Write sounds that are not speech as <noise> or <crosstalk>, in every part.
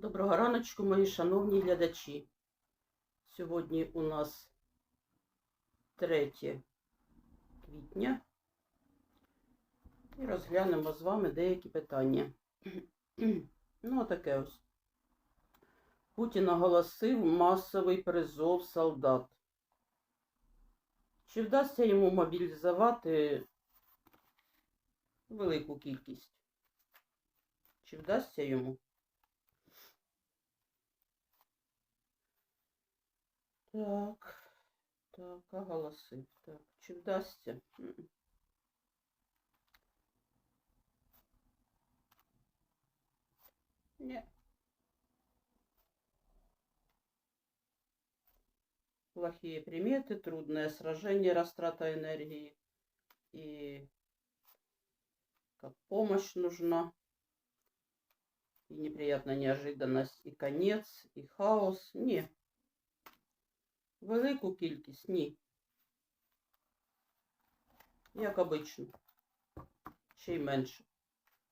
Доброго раночку, мої шановні глядачі. Сьогодні у нас 3 квітня. І розглянемо з вами деякі питання. <clears throat> Ну, таке ось. Путін оголосив масовий призов солдат. Чи вдасться йому мобілізувати велику кількість? Чи вдасться йому? Так, так, оголосив. Так, чи вдасться? М. Ні. Плохие приметы, трудное сражение, растрата энергии. И как помощь нужна. И неприятная неожиданность, и конец, и хаос. Ні. Велику кількість? Ні. Як обично. Ще й менше.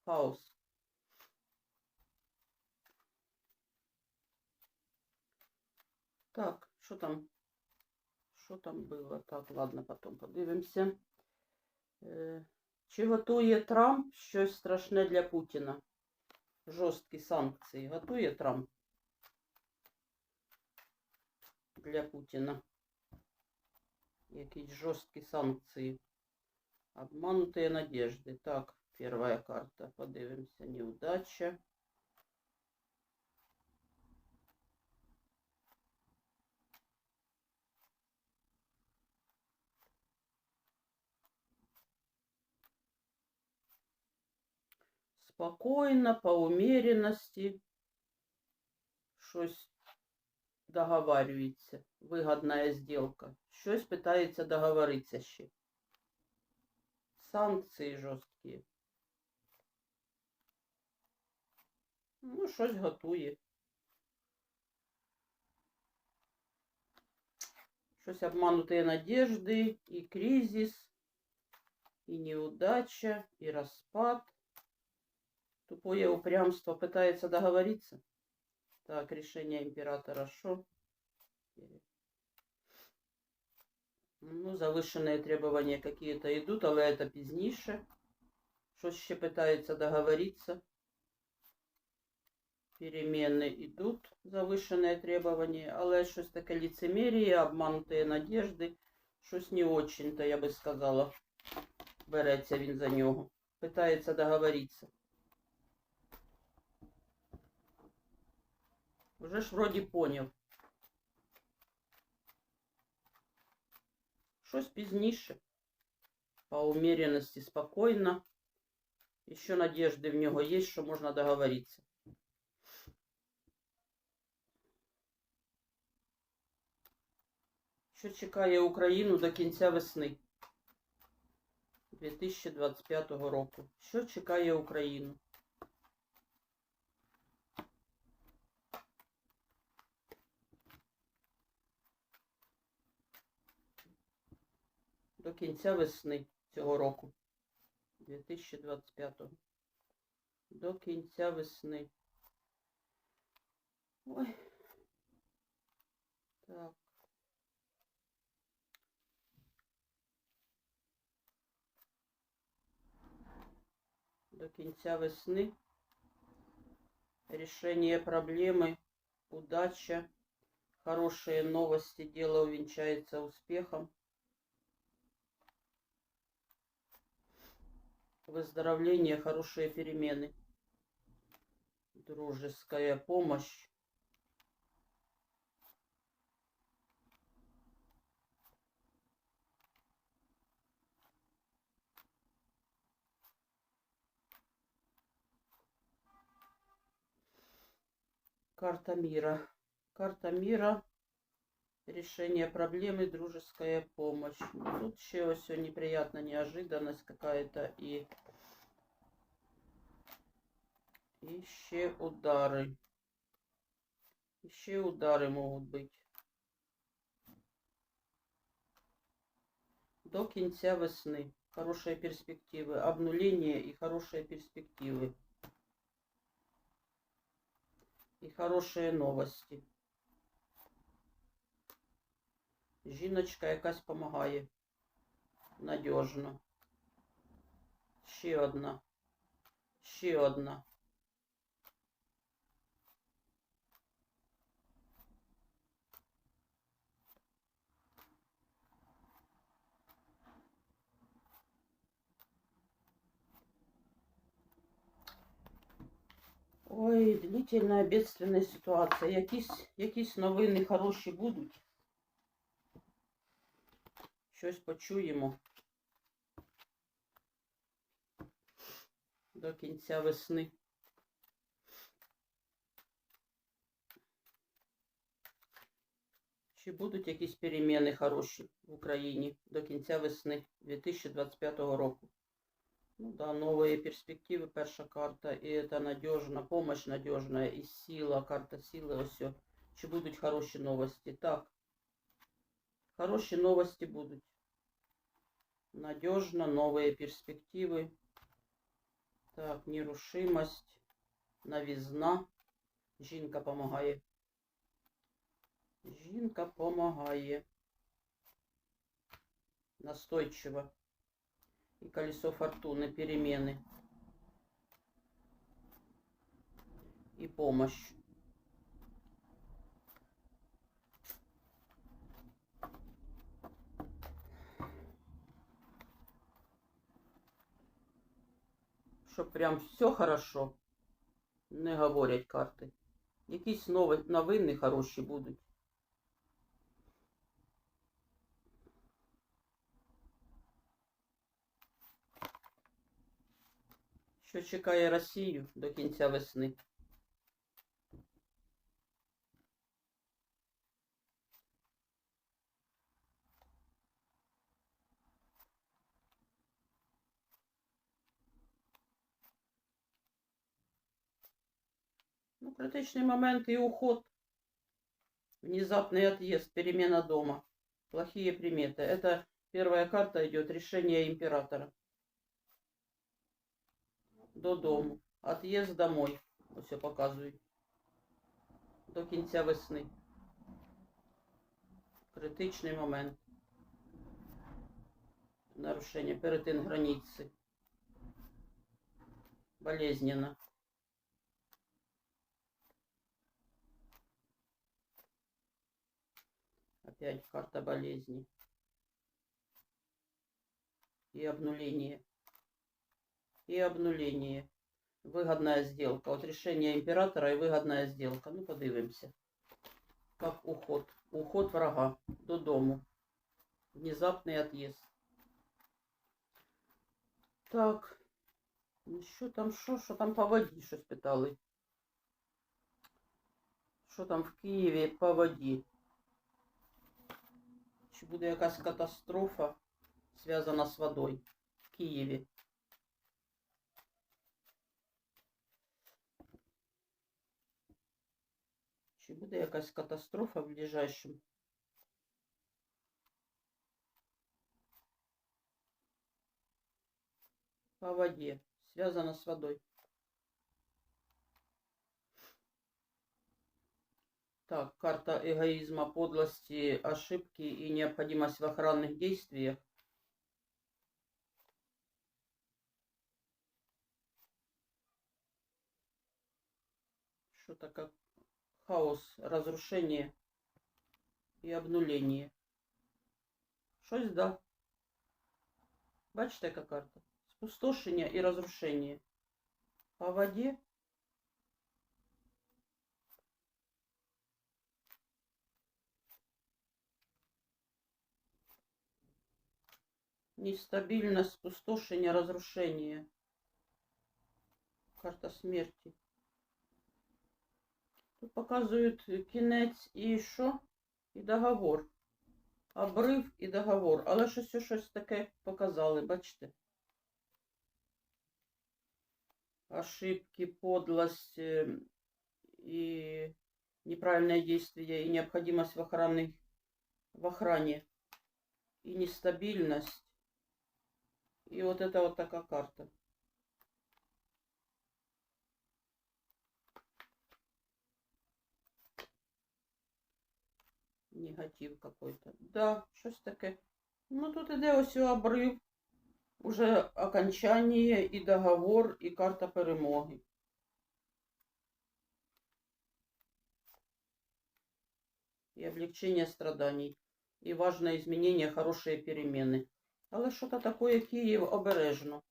Хаос. Так, що там? Що там було? Так, ладно, потім подивимося. Е, Чи готує Трамп щось страшне для Путіна? Жорсткі санкції. Готує Трамп? для Путина. Якісь жорсткі санкції. Обманутые надежды. Так, первая карта. Подивимося. Неудача. Спокойно, по умеренности. Щось договарюється. Вигодна сделка. Щось питається договоритися ще. Санкції жорсткі. Ну, щось готує. Щось обманутые надежды, и кризис, и неудача, и распад. Тупое упрямство пытается договориться. Так, решение императора шо? Ну, завышенные требования какие-то идут, але это пізніше. Щось ще питається договориться. Перемены идут, завышенные требования, але щось таке лицемерие, обманутые надежды. Щось не очень-то, я би сказала, береться він за нього. Питається договориться. Уже ж вроді поняв. Щось пізніше. По умеренности, спокойно. Еще надежды в нього є, що можна договориться. Що чекає Україну до кінця весни 2025 року? Що чекає Україну? До кінця весни цього року 2025 До кінця весни. Ой. Так. До кінця весни. Решение проблемы, удача, хорошие новости, дело увенчается успехом. Выздоровление, хорошие перемены. Дружеская помощь. Карта мира. Карта мира. Решение проблемы, дружеская помощь. Ну, Тут еще все неприятно, неожиданность какая-то и и ще удары. Еще удары могут быть. До кінця весны. Хорошие перспективы. Обнуление и хорошие перспективы. И Хорошие новості. Жіночка якась помагає. Надежно. Ще одна. Ще одна. Ой, длительная бедственная ситуація. Якісь, якісь новини хороші будуть. Щось почуємо. До кінця весни. Чи будуть якісь переміни хороші в Україні до кінця весни 2025 року? Ну да, новые перспективы, перша карта, и это надежно, помощь надежная, и сила, карта сили, ось. о. Чи будуть хороші новості? Так. Хороші новості будуть. Надежно, новые перспективы. Так, нерушимость, новизна. Жінка помогає. Жінка помогає. Настойчиво. И колесо фортуны, перемены. И помощь. Що прям все хорошо. Не говорять карти. Якісь нові новини хороші будуть. Що чекає Росію до кінця весни? Ну, критичний момент и уход. Внезапный отъезд, перемена дома. Плохие приметы. Это первая карта идет решение императора. Додому. Отъезд домой. Ось я показую. До кінця весни. Критичний момент. Нарушение перетин границы. Болезненно. Опять карта болезни. И обнуление. И обнуление. Выгодная сделка. Вот решение императора и выгодная сделка. Ну, подивимся. Как уход. Уход врага додому. Внезапный отъезд. Так. Ну, Що там, що, що там по воді щось питали? Що там в Києві по воді? Чи буде якась катастрофа зв'язана з водою в Києві? Чи буде якась катастрофа в ближайшем? По воде. Связано с водой. Так, карта эгоизма, подлости, ошибки и необходимость в охранных действиях. Что-то как хаос, разрушение и обнуление. Щось да. Бачите, яка карта? Спустошення і розрушення. По воді Нестабильность, спустошення, разрушение. Карта смерти. Тут показують кінець і що? І договор. Обрив і договор. Але щось щось таке показали, бачите? Ошибки, подлость э, и неправильное действие, и необходимость в, охранной, в охране, и нестабильность. и вот это вот такая карта. Негатив какой-то. Да, щось такое Ну тут іде все обрыв Уже окончание и договор, и карта перемоги. И облегчение страданий. И важное изменение, хорошие перемены. Але що-то таке Київ обережно.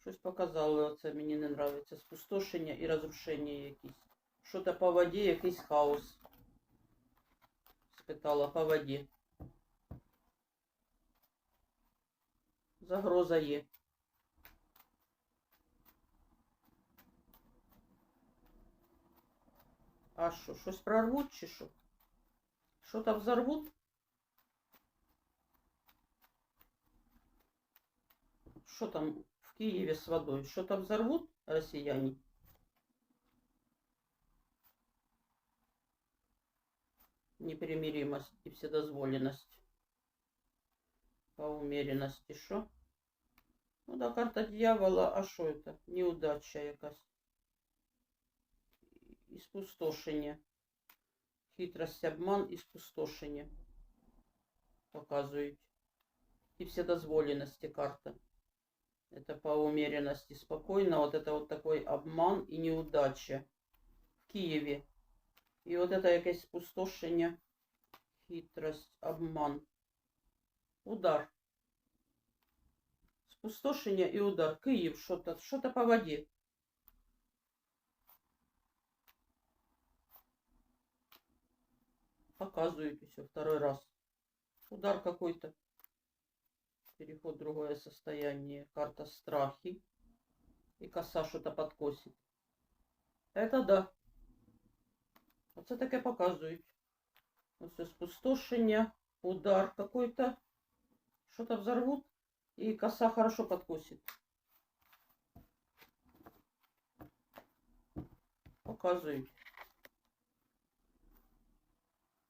Щось показали, оце мені не нравиться. Спустошення і розрушення якісь. Що-то по воді, якийсь хаос. Спитала по воді. Загроза є. А що, щось прорвуть чи що? Що там взорвуть? Что там в Киеве с водой? Что там взорвут россияне? Непримиримость и вседозволенность. По умеренности, что? Ну да, карта дьявола, а что это? Неудача якась. І спустошення. Хитрость, обман і спустошення. Показують. І вседозволеності карта. Это по умеренности спокойно. Вот это вот такой обман и неудача в Киеве. И вот это якесь спустошення, хитрость, обман. Удар. Спустошення и удар. Киев, что-то что-то по воде. Показывают все второй раз. Удар какой-то. Переход в другое состояние. Карта страхи. И коса что-то подкосит. Это да. Оце таке показують. Ось спустошення, удар какой-то. Что-то взорвут. И коса хорошо подкосит. Показують.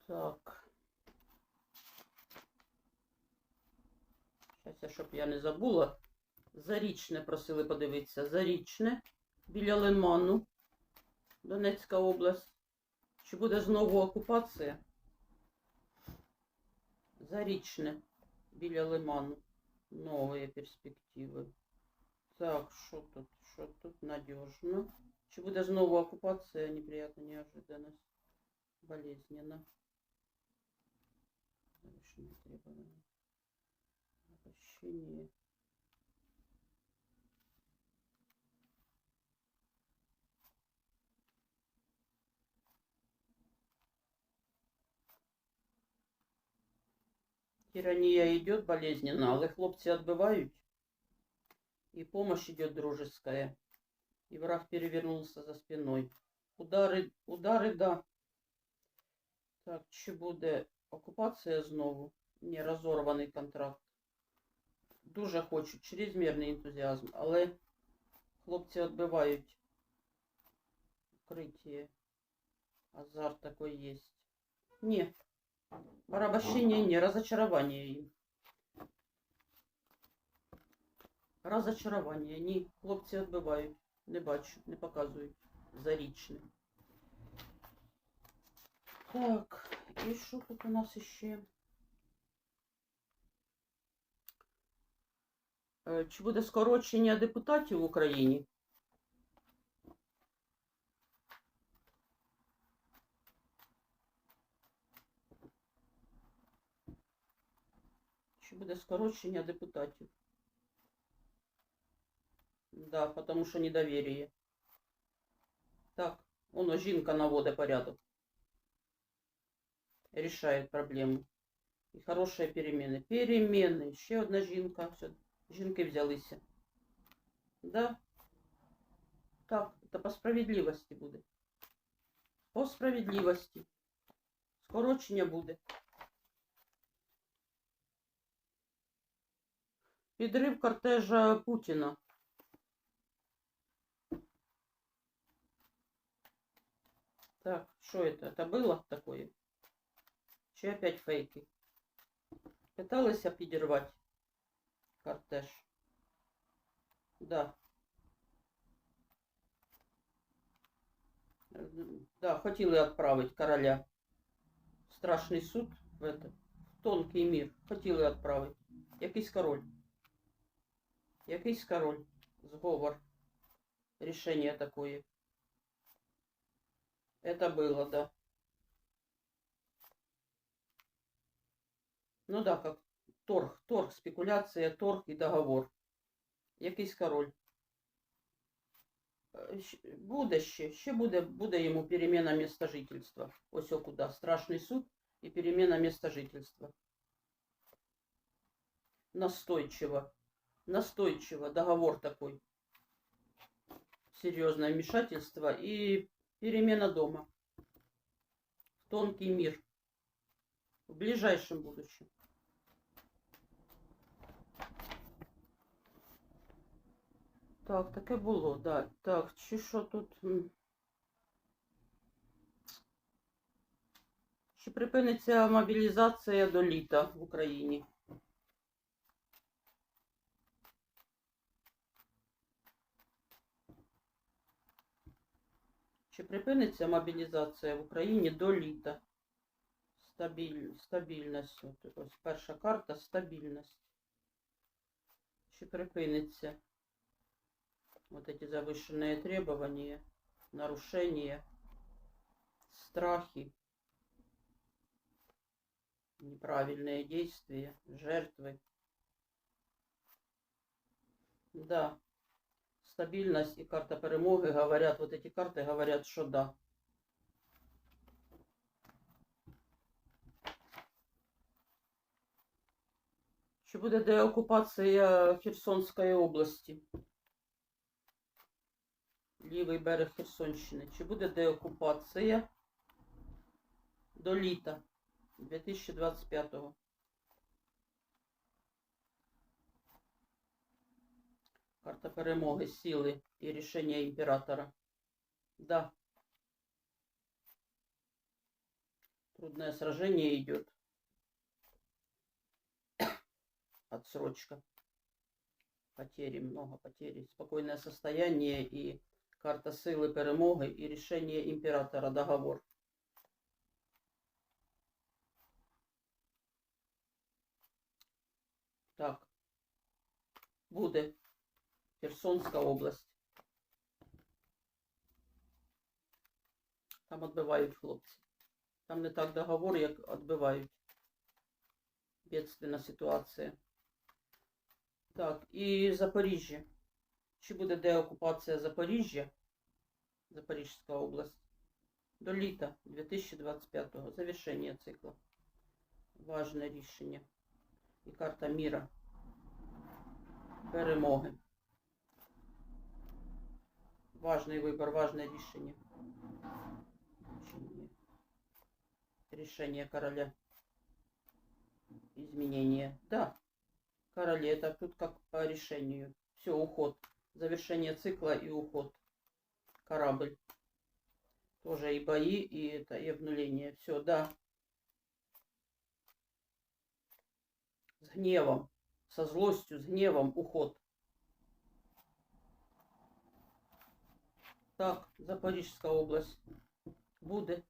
Так. Щас я, щоб я не забула. Зарічне просили подивитися. Зарічне біля Лиману. Донецька область. Чи буде знову окупація? Зарічне біля Лиману. Нові перспективи. Так, що тут? Що тут надежно? Чи буде знову окупація? Неприятна неожиданность. Болезненно. Завышенные требования. Обращение. Тиранія йде болезненно, але хлопці відбивають. І помощь идет дружеская. И враг перевернулся за спиной. Удари, удари, да. Так, чи буде окупація знову? Ні, розорваний контракт. Дуже хочу, чрезмірний ентузіазм, але хлопці відбивають укриття. Азарт такой есть. Ні. Порабощение не, разочарование їм. Разочарование. Ні, хлопці відбивають. Не бачу, не показують. Зарічне. Так, і що тут у нас ще? Чи буде скорочення депутатів в Україні? Чи буде скорочення депутатів? Да, потому що недоверие. Так, воно жінка наводить порядок. Решает проблему. І хороші переміни. Переміни. Ще одна жінка. Все, жінки взялися. Да? Так, це по справедливості буде. По справедливості. Скорочення буде. Підрив кортежа Путіна. Так, что это? Это было такое? Чи опять фейки? Пыталась підірвати кортеж. Да. Да, хотіли відправити короля. страшний суд в, это, в тонкий мір. Хотіли відправити. Якийсь король. Якийсь король. Зговор. Решение такое. Это было, да. Ну да, как торг, торг, спекуляция, торг і договор. Якийсь король. Е, щ- Буде ще, ще буде, буде йому перемена міста жительства. Ось о куди. Страшний суд і перемена міста жительства. Настойчиво. Настойчиво. Договор такой. Серьезное вмешательство и перемена дома. В тонкий мир. В ближайшем будущем. Так, таке було, да. Так, чи що тут? Чи припиниться мобілізація до літа в Україні? Чи припиниться мобілізація в Україні до літа? Стабіль... Стабільність. Ось перша карта стабільність. Чи припиниться? Вот эти завышенные требования, нарушения, страхи, неправильные действия, жертвы. Да, стабильность и карта перемоги говорят, вот эти карты говорят, что да. Чи буде деокупація Херсонської області? Лівий берег Херсонщини. Чи буде деокупація до літа 2025-го? Карта перемоги, сили і рішення імператора. Да. Трудное сражение идет. <coughs> Отсрочка. Потери, много потерь. Спокойное состояние и карта силы перемоги и решение императора. Договор. Так. Буде. Херсонська область. Там відбивають хлопці. Там не так договор, як відбивають. Бедственна ситуація. Так, і Запоріжжя. Чи буде деокупація Запоріжжя? Запорізька область. До літа 2025-го. Завершення цикла. Важне рішення. І карта міра. Перемоги. Важний вибор, важне рішення. Рішення. Решение короля. Изменение. Да. Короли, это тут как по решению. Все, уход. Завершение цикла и уход. Корабль. Тоже и бои, и это, и обнуление. Все, да. С гневом. Со злостью, с гневом уход. Так, Запорізька область. Буде.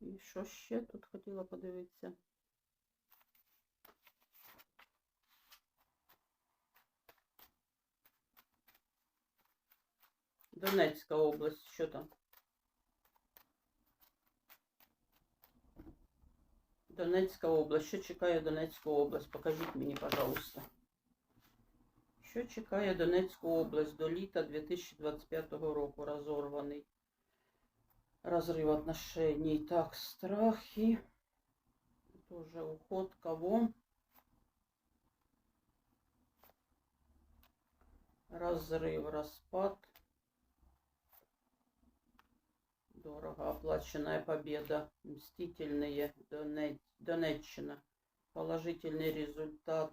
І що ще тут хотіла подивитися? Донецька область, що там? Донецька область. Що чекає Донецьку область? Покажіть мені, пожалуйста. Що чекає Донецьку область до літа 2025 року? Розорваний. Разрыв отношений. Так, страхи. Тоже уход кого? Разрыв, распад. Дорого оплаченная победа. Мстительные. Донет... Донеччина. Положительный результат.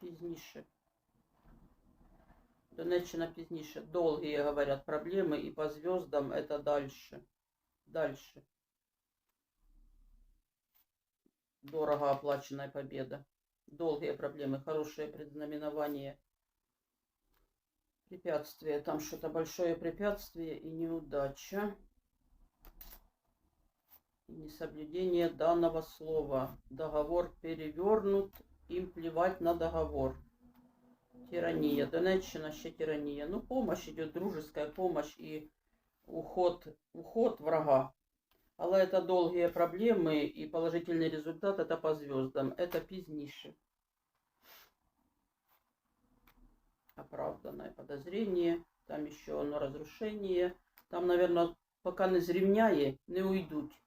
Пізніше. Донеччина пізніше. Долгие, говорят, проблемы. И по звездам это дальше. Дальше. Дорого оплаченная победа. Долгие проблемы, хорошее предзнаменование. Препятствие. Там что-то большое препятствие и неудача. И несоблюдение данного слова. Договор перевернут. Им плевать на договор. Тирания. Донеччина ще тирания. Ну, помощь идет, дружеская помощь и уход, уход врага. Але это долгие проблемы и положительный результат это по звездам. Это пізніше. Оправданное подозрение. Там еще оно разрушение. Там, наверное, пока не зрівняє, не уйдуть.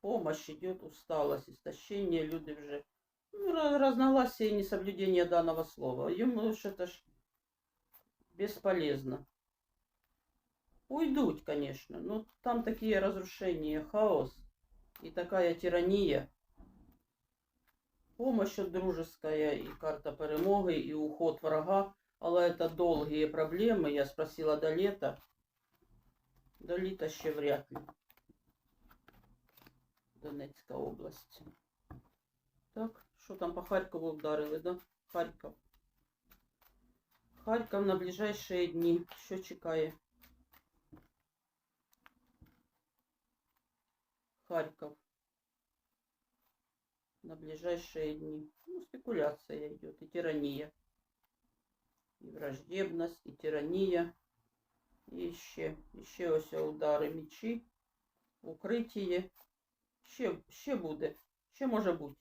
Помощь идет, усталость, истощение. Люди вже ну, ра- разногласия и несоблюдение данного слова. Ему ж это ж бесполезно. Уйдут, конечно, но там такие разрушения, хаос и такая тирания. Помощь дружеская и карта перемоги, и уход врага. Але это долгие проблемы. Я спросила до лета. До літа ще вряд ли. Донецька область. Так, що там по Харкову вдарили, да? Харків. Харків на ближайшие дні. Що чекає? Харьков на ближайшие дни. Ну, спекуляция идет, и тирания. И враждебность, и тирания. І ще, і ще ось удари мечі, укриття. Ще, ще буде, ще може бути.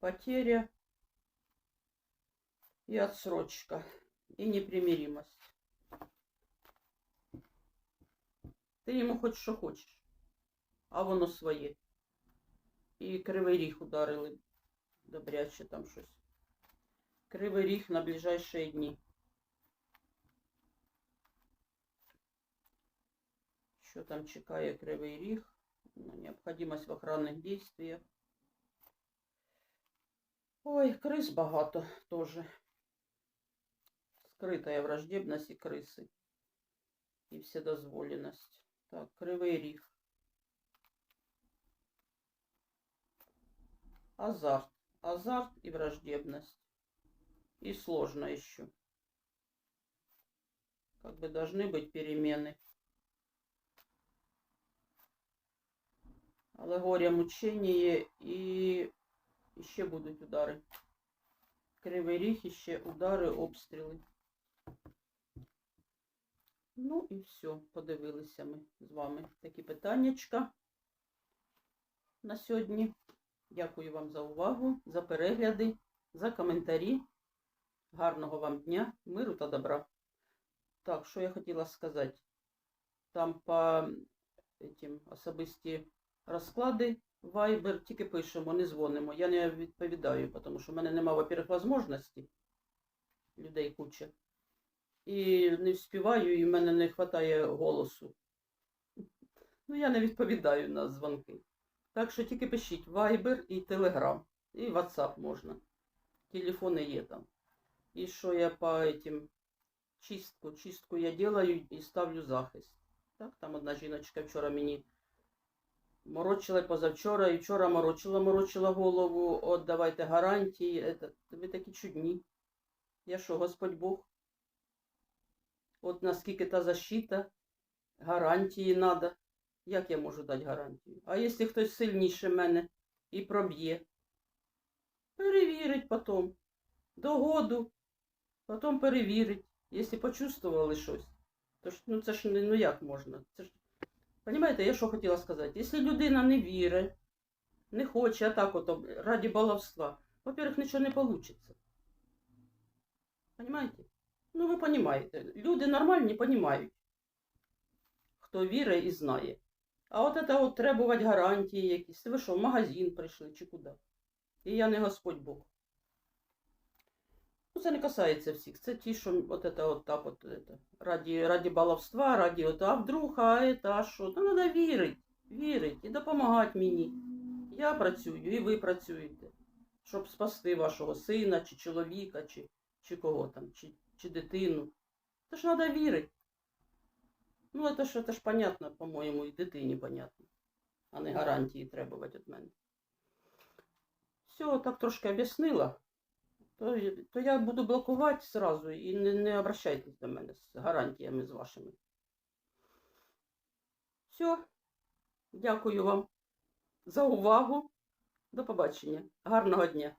Потеря і отсрочка, і непримиримость. Ти йому хоч що хочеш, а воно своє. І кривий ріг ударили добряче там щось. Кривий ріг на ближайшие дні. Що там чекає кривий ріг? Ну, необходимость в охранних действиях. Ой, крыс багато тоже. Скрытая враждебность и крысы. И вседозволенность. Так, кривий ріг. Азарт. Азарт и враждебность. И сложно еще. Как бы должны быть перемены. Але горе мучення і ще будуть удари. Кривий ріг, і ще удари, обстріли. Ну і все, подивилися ми з вами такі питаннячка на сьогодні. Дякую вам за увагу, за перегляди, за коментарі. Гарного вам дня, миру та добра. Так, що я хотіла сказати? Там по этим особисті розклади Viber, тільки пишемо, не дзвонимо. Я не відповідаю, тому що в мене немає, во-первых, можливості. Людей куча. І не вспіваю, і в мене не вистачає голосу. Ну, я не відповідаю на дзвонки. Так що тільки пишіть Viber і Telegram. І WhatsApp можна. Телефони є там. І що я по этим чистку, чистку я делаю і ставлю захист. Так, там одна жіночка вчора мені морочила позавчора, і вчора морочила, морочила голову, от давайте гарантії. Это, ви такі чудні. Я що, Господь Бог? От наскільки та защита, гарантії надо. Як я можу дати гарантію? А якщо хтось сильніше мене і проб'є? Перевірить потім. Догоду, потім перевірить. Якщо почувствували щось, то ж, ну це ж не- ну як можна? Це ж Понимаєте, я що хотіла сказати? Якщо людина не вірить, не хоче, а так от раді баловства, во-первых, нічого не вийде. Понимаете? Ну, ви розумієте. Люди нормальні розуміють, хто вірить і знає. А от це от требувати гарантії якісь. Ви що, в магазин прийшли чи куди? І я не Господь Бог. Ну, це не касається всіх. Це ті, що от это от так от это, раді, раді баловства, раді от, а вдруг, а это, а що? Ну, треба вірити, вірити і допомагати мені. Я працюю, і ви працюєте, щоб спасти вашого сина, чи чоловіка, чи, чи кого там, чи, чи дитину. Це ж треба вірити. Ну, це ж, це ж понятно, по-моєму, і дитині понятно, а не гарантії требувати від мене. Все, так трошки об'яснила. то, то я буду блокувати сразу і не, не обращайтесь до мене з гарантіями з вашими. Все. Дякую вам за увагу. До побачення. Гарного дня.